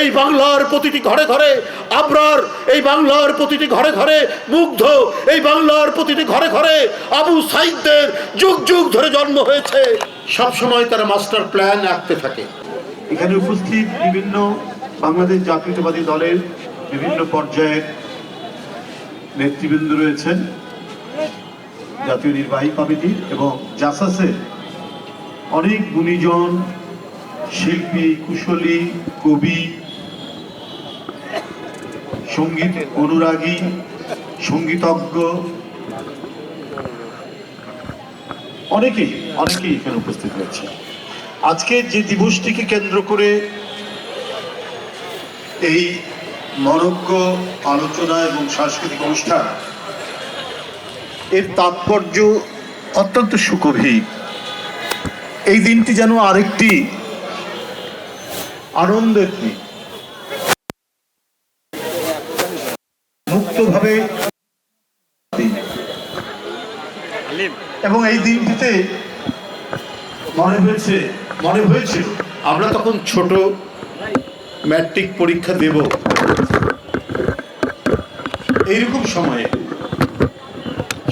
এই বাংলার প্রতিটি ঘরে ঘরে আবরার, এই বাংলার প্রতিটি ঘরে ঘরে মুগ্ধ, এই বাংলার প্রতিটি ঘরে ঘরে আবু সাইদদের যুগ যুগ ধরে জন্ম হয়েছে। সব সময় তারা মাস্টার প্ল্যান আঁকতে থাকে। এখানে উপস্থিত বিভিন্ন বাংলাদেশ জাতীয়তাবাদী দলের বিভিন্ন পর্যায়ের নেতৃবৃন্দ রয়েছেন। জাতীয় নির্বাহী কমিটির এবং জাসাসের অনেক গুণীজন শিল্পী, কুশলী, কবি সংগীত অনুরাগী, সঙ্গীতজ্ঞ। অনেকেই অনেকেই এখানে উপস্থিত হয়েছে। আজকে যে দিবসটিকে কেন্দ্র করে এই মনজ্ঞ আলোচনা এবং সাংস্কৃতিক অনুষ্ঠান, এর তাৎপর্য অত্যন্ত সুগভীর। এই দিনটি যেন আরেকটি আনন্দের দিন। দিন। এবং এই দিনটিতে মনে হয়েছে মনে হয়েছিল আমরা তখন ছোট ম্যাট্রিক পরীক্ষা দেব এইরকম সময়ে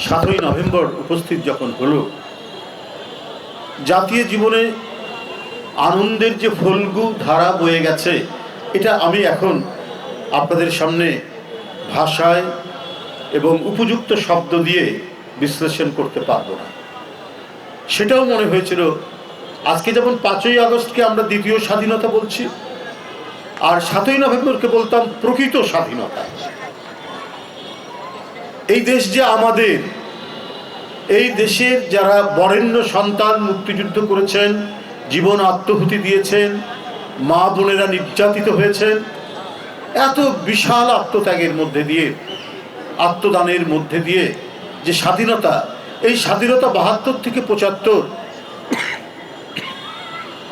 সাতই নভেম্বর উপস্থিত যখন হলো জাতীয় জীবনে আনন্দের যে ফলগু ধারা বয়ে গেছে এটা আমি এখন আপনাদের সামনে ভাষায় এবং উপযুক্ত শব্দ দিয়ে বিশ্লেষণ করতে পারব না। সেটাও মনে হয়েছিল, আজকে যেমন পাঁচই আগস্টকে আমরা দ্বিতীয় স্বাধীনতা বলছি, আর সাতই নভেম্বরকে বলতাম প্রকৃত স্বাধীনতা। এই দেশ যে আমাদের, এই দেশের যারা বরেণ্য সন্তান মুক্তিযুদ্ধ করেছেন, জীবন আত্মহুতি দিয়েছেন, মা বোনেরা নির্যাতিত হয়েছেন এত বিশাল আত্মত্যাগের মধ্যে দিয়ে, আত্মদানের মধ্যে দিয়ে যে স্বাধীনতা, এই স্বাধীনতা বাহাত্তর থেকে পঁচাত্তর,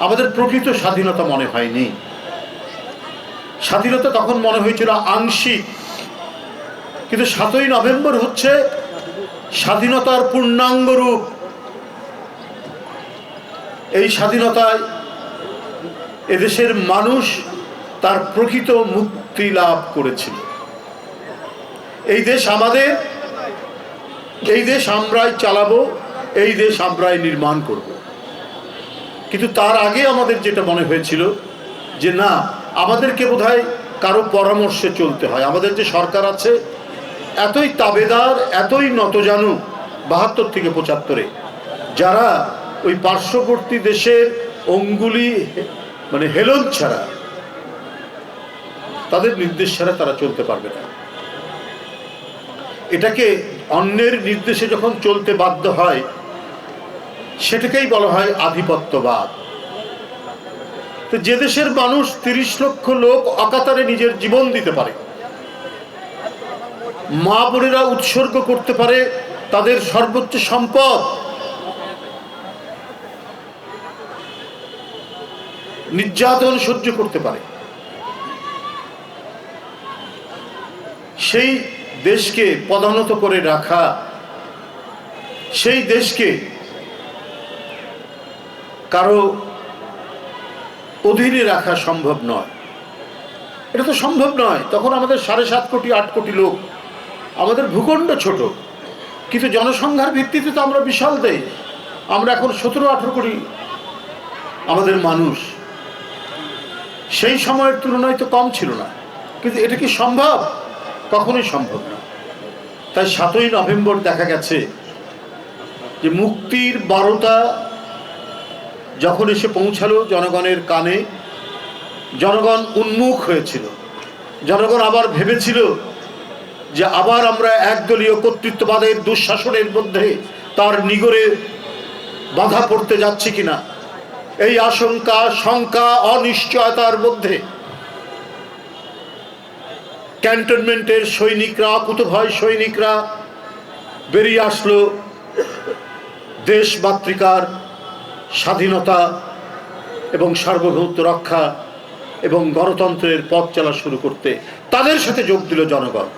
আমাদের প্রকৃত স্বাধীনতা মনে হয়নি। স্বাধীনতা তখন মনে হয়েছিল আংশিক, কিন্তু সাতই নভেম্বর হচ্ছে স্বাধীনতার পূর্ণাঙ্গ রূপ। এই স্বাধীনতায় এদেশের মানুষ তার প্রকৃত মুক্তি লাভ করেছিল। এই দেশ আমাদের, এই দেশ আমরাই চালাবো, এই দেশ আমরাই নির্মাণ করব। কিন্তু তার আগে আমাদের যেটা মনে হয়েছিল যে না, আমাদেরকে বোধহয় কারও পরামর্শে চলতে হয়। আমাদের যে সরকার আছে, এতই তাবেদার, এতই নতজানু, বাহাত্তর থেকে পঁচাত্তরে, যারা ওই পার্শ্ববর্তী দেশের অঙ্গুলি মানে হেলন ছাড়া তাদের নির্দেশ ছাড়া তারা চলতে পারবে না। এটাকে অন্যের নির্দেশে যখন চলতে বাধ্য হয়, সেটাকেই বলা হয় আধিপত্যবাদ। তো যে দেশের মানুষ তিরিশ লক্ষ লোক অকাতারে নিজের জীবন দিতে পারে, মা বোনেরা উৎসর্গ করতে পারে তাদের সর্বোচ্চ সম্পদ, নির্যাতন সহ্য করতে পারে। সেই দেশকে পদানত করে রাখা, সেই দেশকে কারও অধীনে রাখা সম্ভব নয়। এটা তো সম্ভব নয়। তখন আমাদের সাড়ে সাত কোটি, আট কোটি লোক, আমাদের ভূখণ্ড ছোট। কিন্তু জনসংখ্যার ভিত্তিতে তো আমরা বিশাল দেশ। আমরা এখন সতেরো, আঠেরো কোটি আমাদের মানুষ। সেই সময়ের তুলনায় তো কম ছিল না। কিন্তু এটা কি সম্ভব? কখনোই সম্ভব না। তাই সাতই নভেম্বর দেখা গেছে যে মুক্তির বারোটা যখন এসে পৌঁছালো জনগণের কানে, জনগণ উন্মুখ হয়েছিল। জনগণ আবার ভেবেছিল যে আবার আমরা একদলীয় কর্তৃত্ববাদের দুঃশাসনের মধ্যে তার নিগড়ে বাধা পড়তে যাচ্ছি কিনা। এই আশঙ্কা, শঙ্কা, অনিশ্চয়তার মধ্যে ক্যান্টনমেন্টের সৈনিকরা কুতভয় সৈনিকরা বেরিয়ে আসলো দেশ মাতৃকার স্বাধীনতা এবং সার্বভৌমত্ব রক্ষা এবং গণতন্ত্রের পথ চলা শুরু করতে। তাদের সাথে যোগ দিল জনগণ।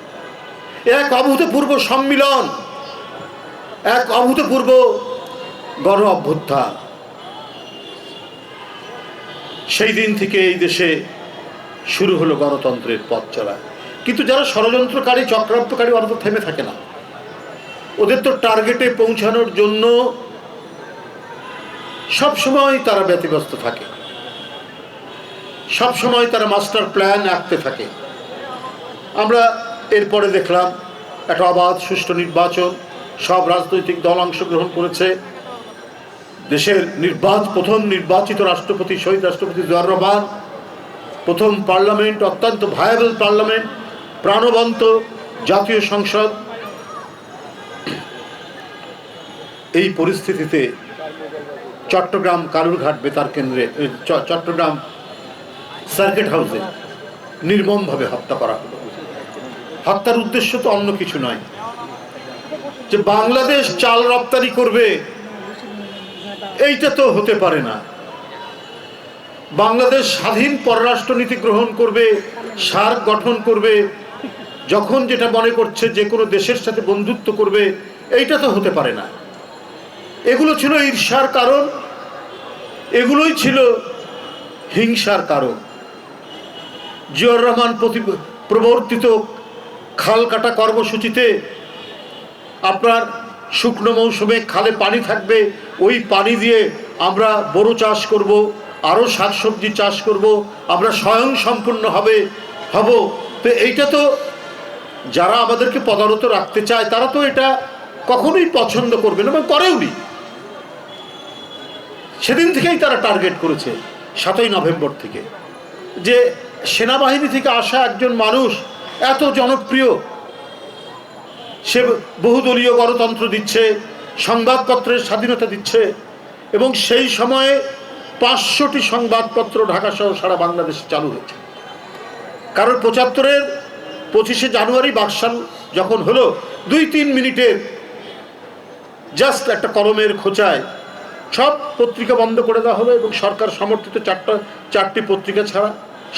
এক অভূতপূর্ব সম্মিলন, এক অভূতপূর্ব গণ অভ্যুত্থান। সেই দিন থেকে এই দেশে শুরু হলো গণতন্ত্রের পথ চলা। কিন্তু যারা ষড়যন্ত্রকারী, চক্রান্তকারী, ওরা তো থেমে থাকে না। ওদের তো টার্গেটে পৌঁছানোর জন্য সব সময় তারা ব্যতিব্যস্ত থাকে। সব সময় তারা মাস্টার প্ল্যান আঁকতে থাকে। আমরা এরপরে দেখলাম একটা অবাধ, সুষ্ঠু নির্বাচন, সব রাজনৈতিক দল অংশগ্রহণ করেছে। দেশের নির্বাচ, প্রথম নির্বাচিত রাষ্ট্রপতি শহীদ রাষ্ট্রপতি জিয়াউর রহমান, প্রথম পার্লামেন্ট, অত্যন্ত ভায়াবল পার্লামেন্ট প্রাণবন্ত জাতীয় সংসদ, এই পরিস্থিতিতে চট্টগ্রাম কালুরঘাট বেতার কেন্দ্রে চট্টগ্রাম সার্কিট হাউসে নির্মমভাবে হত্যা করা হলো। হত্যার উদ্দেশ্য তো অন্য কিছু নয়। যে বাংলাদেশ চাল রপ্তানি করবে, এইটা তো হতে পারে না। বাংলাদেশ স্বাধীন পররাষ্ট্রনীতি গ্রহণ করবে, সার গঠন করবে যখন যেটা মনে করছে যে কোনো দেশের সাথে বন্ধুত্ব করবে, এইটা তো হতে পারে না। এগুলো ছিল ঈর্ষার কারণ, এগুলোই ছিল হিংসার কারণ। জিয়র রহমান প্রতি প্রবর্তিত খাল কাটা কর্মসূচিতে আপনার শুকনো মৌসুমে খালে পানি থাকবে, ওই পানি দিয়ে আমরা বড় চাষ করব, আরও শাকসবজি চাষ করব, আমরা স্বয়ং সম্পূর্ণ হবে, হব। তো এইটা তো যারা আমাদেরকে পদারত রাখতে চায়, তারা তো এটা কখনোই পছন্দ করবে না এবং করেওনি সেদিন থেকেই তারা টার্গেট করেছে, সাতই নভেম্বর থেকে, যে সেনাবাহিনী থেকে আসা একজন মানুষ এত জনপ্রিয়, সে বহুদলীয় গণতন্ত্র দিচ্ছে, সংবাদপত্রের স্বাধীনতা দিচ্ছে এবং সেই সময়ে পাঁচশোটি সংবাদপত্র ঢাকা সহ সারা বাংলাদেশে চালু হয়েছে। কারণ পঁচাত্তরের পঁচিশে জানুয়ারি বাকশাল যখন হলো, দুই তিন মিনিটের জাস্ট একটা কলমের খোঁচায় সব পত্রিকা বন্ধ করে দেওয়া হলো এবং সরকার সমর্থিত চারটা, চারটি পত্রিকা ছাড়া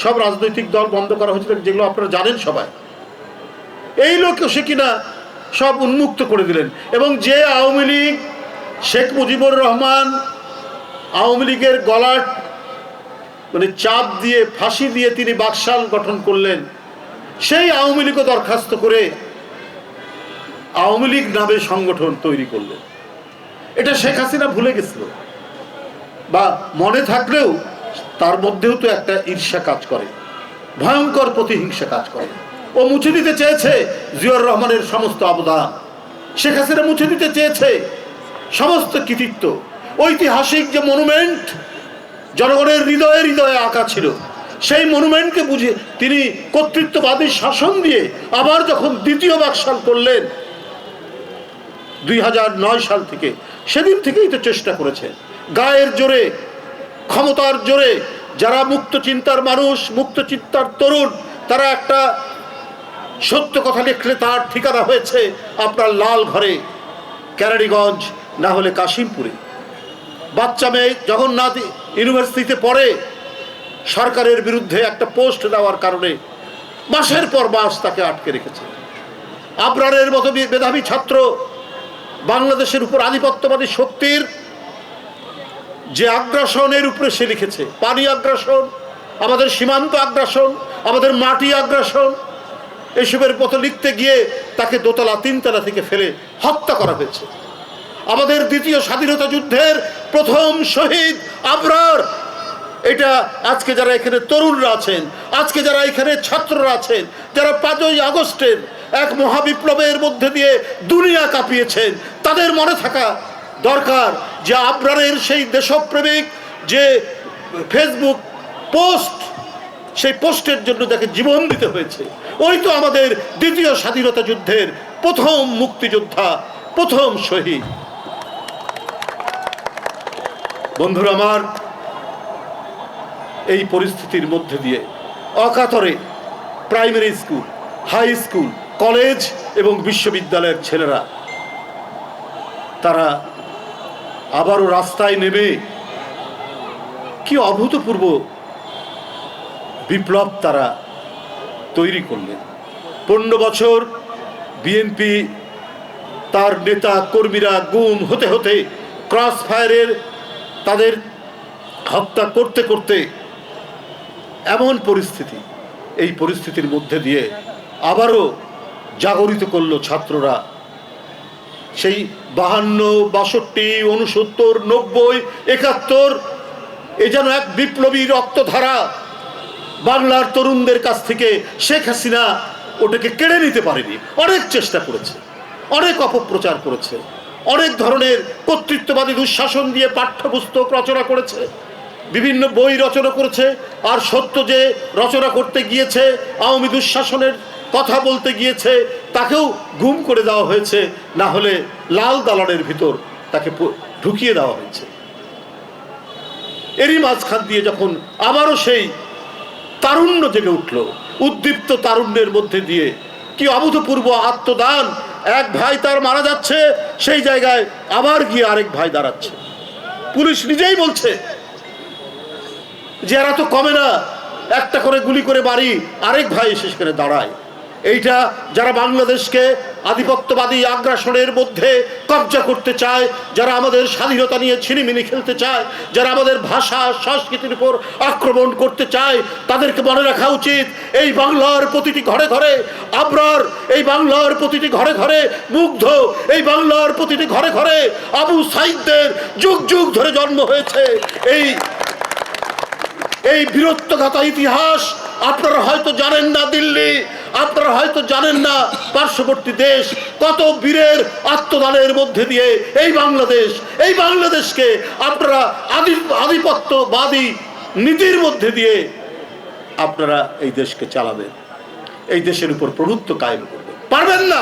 সব রাজনৈতিক দল বন্ধ করা হয়েছিল যেগুলো আপনারা জানেন সবাই। এই লোক সে কিনা সব উন্মুক্ত করে দিলেন। এবং যে আওয়ামী লীগ, শেখ মুজিবুর রহমান আওয়ামী লীগের গলার মানে চাপ দিয়ে, ফাঁসি দিয়ে তিনি বাকশাল গঠন করলেন সেই আওয়ামী লীগও দরখাস্ত করে আওয়ামী লীগ নামে সংগঠন তৈরি করলেন এটা শেখ হাসিনা ভুলে গেছিল। বা মনে থাকলেও তার মধ্যেও তো একটা ঈর্ষা কাজ করে। ভয়ঙ্কর প্রতিহিংসা কাজ করে। ও মুছে দিতে চেয়েছে জিয়র রহমানের সমস্ত অবদান। শেখ হাসিনা মুছে দিতে চেয়েছে সমস্ত কৃতিত্ব। ঐতিহাসিক যে মনুমেন্ট জনগণের হৃদয়ে হৃদয়ে আঁকা ছিল। সেই মনুমেন্টকে বুঝে তিনি কর্তৃত্ববাদী শাসন দিয়ে আবার যখন দ্বিতীয় বাকশাল করলেন, দুই হাজার নয় সাল থেকে, সেদিন থেকেই তো চেষ্টা করেছে। গায়ের জোরে, ক্ষমতার জোরে, যারা মুক্ত চিন্তার মানুষ, মুক্ত চিন্তার তরুণ, তারা একটা সত্য কথা লিখলে তার ঠিকানা হয়েছে আপনার লাল ঘরে ক্যারাডিগঞ্জ না হলে কাশিমপুরে। বাচ্চা মেয়ে জগন্নাথ ইউনিভার্সিটিতে পড়ে সরকারের বিরুদ্ধে একটা পোস্ট দেওয়ার কারণে মাসের পর মাস তাকে আটকে রেখেছে। আবরারের মতো মেধাবী ছাত্র বাংলাদেশের উপর আধিপত্যবাদী শক্তির যে আগ্রাসনের উপরে সে লিখেছে, পানি আগ্রাসন, আমাদের সীমান্ত আগ্রাসন, আমাদের মাটি আগ্রাসন, এসবের মতো লিখতে গিয়ে তাকে দোতলা, তিনতলা থেকে ফেলে হত্যা করা হয়েছে। আমাদের দ্বিতীয় স্বাধীনতা যুদ্ধের প্রথম শহীদ আবরার এটা আজকে যারা এখানে তরুণরা আছেন, আজকে যারা এখানে ছাত্ররা আছেন, যারা পাঁচই আগস্টের এক মহাবিপ্লবের মধ্যে দিয়ে দুনিয়া কাঁপিয়েছেন, তাদের মনে থাকা দরকার যে আবরারের সেই দেশপ্রেমিক যে ফেসবুক পোস্ট সেই পোস্টের জন্য তাকে জীবন দিতে হয়েছে। ওই তো আমাদের দ্বিতীয় স্বাধীনতা যুদ্ধের প্রথম মুক্তিযোদ্ধা, প্রথম শহীদ। বন্ধুরা আমার এই পরিস্থিতির মধ্যে দিয়ে অকাতরে primary school, high school, college এবং বিশ্ববিদ্যালয়ের ছেলেরা, তারা আবারও রাস্তায় নেমে কি অভূতপূর্ব বিপ্লব তারা তৈরি করলেন। পনেরো বছর বিএনপি তার নেতা কর্মীরা গুম হতে হতে ক্রস ফায়ারের তাদের হত্যা করতে করতে এমন পরিস্থিতি, এই পরিস্থিতির মধ্যে দিয়ে আবারও জাগরিত করল ছাত্ররা। সেই বাহান্ন, বাষট্টি উনসত্তর নব্বই, একাত্তর, এ যেন এক বিপ্লবী রক্তধারা বাংলার তরুণদের কাছ থেকে শেখ হাসিনা ওটাকে কেড়ে নিতে পারেনি। অনেক চেষ্টা করেছে, অনেক অপপ্রচার করেছে, অনেক ধরনের কর্তৃত্ববাদী দুঃশাসন দিয়ে পাঠ্যপুস্তক রচনা করেছে। বিভিন্ন বই রচনা করেছে আর সত্য যে রচনা করতে গিয়েছে, আওয়ামী দুঃশাসনের কথা বলতে গিয়েছে, তাকেও গুম করে দেওয়া হয়েছে, না হলে লাল দালানের ভিতর তাকে ঢুকিয়ে দেওয়া হয়েছে। এরই মাঝখান দিয়ে যখন আবারও সেই তারুণ্য জেগে উঠল, উদ্দীপ্ত তারুণ্যের মধ্যে দিয়ে, কি অভূতপূর্ব আত্মদান, এক ভাই তার মারা যাচ্ছে, সেই জায়গায় আবার গিয়ে আরেক ভাই দাঁড়াচ্ছে। পুলিশ নিজেই বলছে যে এরা তো কমে না। একটা করে গুলি করে বাড়ি আরেক ভাই এসে সেখানে দাঁড়ায়। এইটা যারা বাংলাদেশকে আধিপত্যবাদী আগ্রাসনের মধ্যে কবজা করতে চায়, যারা আমাদের স্বাধীনতা নিয়ে ছিনিমিনি খেলতে চায়, যারা আমাদের ভাষা, সংস্কৃতির উপর আক্রমণ করতে চায়, তাদেরকে মনে রাখা উচিত, এই বাংলার প্রতিটি ঘরে ঘরে আবরার, এই বাংলার প্রতিটি ঘরে ঘরে মুগ্ধ, এই বাংলার প্রতিটি ঘরে ঘরে আবু সাইদদের যুগ যুগ ধরে জন্ম হয়েছে। এই এই বীরত্বগাথা ইতিহাস আপনারা হয়তো জানেন না দিল্লি, আপনারা হয়তো জানেন না পার্শ্ববর্তী দেশ, কত বীরের আত্মদানের মধ্যে দিয়ে এই বাংলাদেশ, এই বাংলাদেশকে আপনারা আদি, আধিপত্যবাদী নীতির মধ্যে দিয়ে আপনারা এই দেশকে চালাবেন, এই দেশের উপর প্রভুত্ব কায়েম করবেন। পারবেন না?